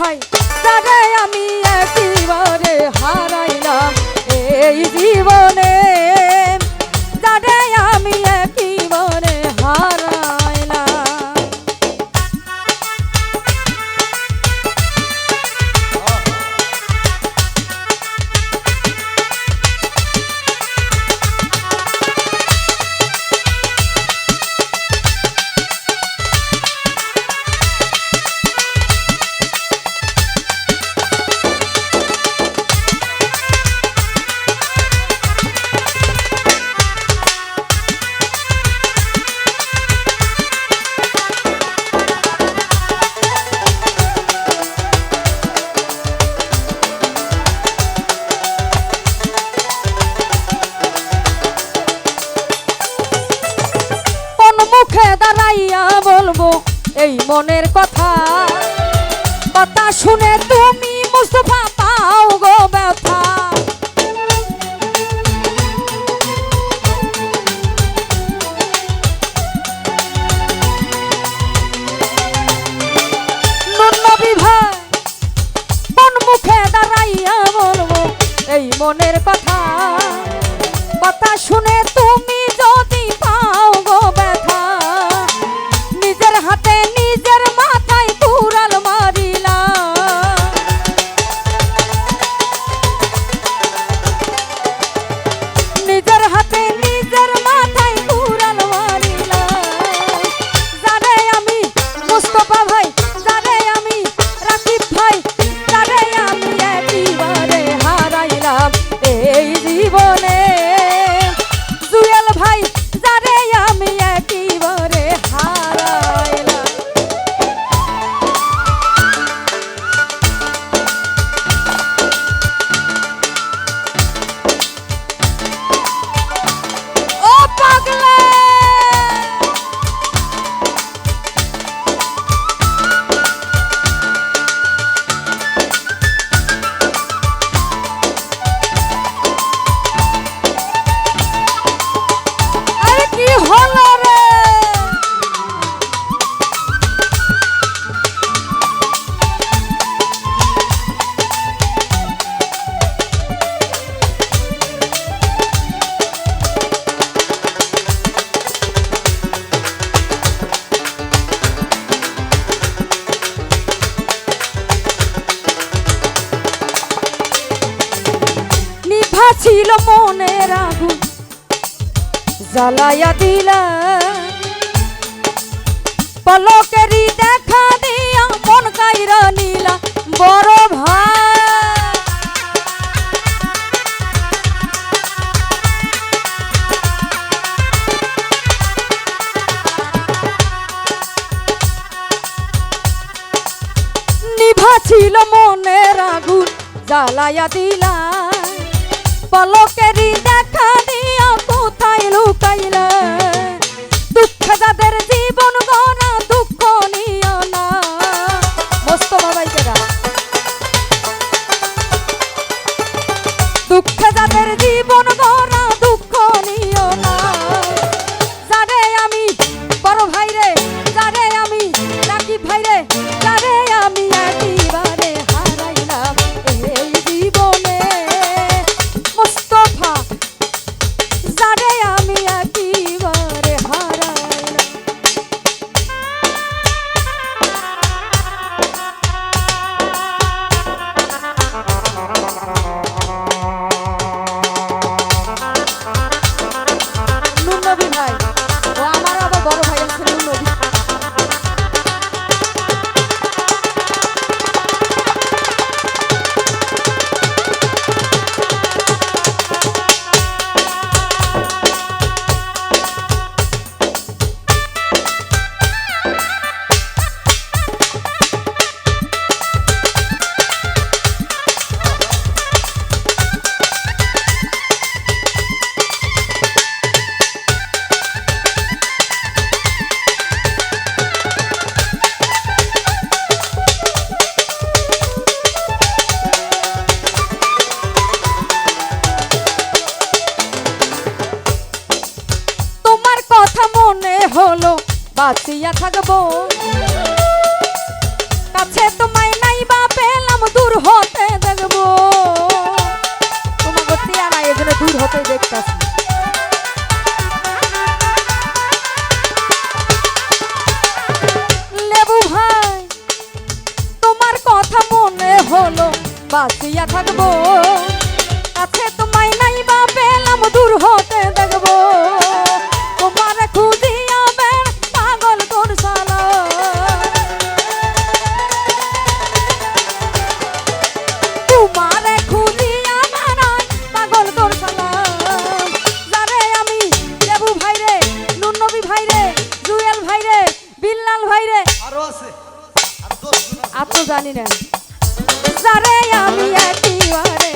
ভাই তারে আমি জীবনে হারাইলাম। এই জীবনে মনের কথা কথা শুনে তুমি মুস্তফা জ্বালাইয়া দিলা। পলকেরি দেখা দিয়া মন কাইরা নীলা বড় ভাই। নিভা ছিল মনের আগুন, জ্বালাইয়া দিলা। পলকেরি দেখা লুকাইলে। দুঃখে যাদের জীবন গনা দুঃখ নিও না। মস্ত বাবাই দুঃখে হলো, বাঁচিয়া থাকব। কাছে তোমায় নাই বা পেলাম, দূর হতে দেখব। তোমাকে আর এজন্য দূর হতে দেখতাছি। তো জানি না। যারে আমি একেবারে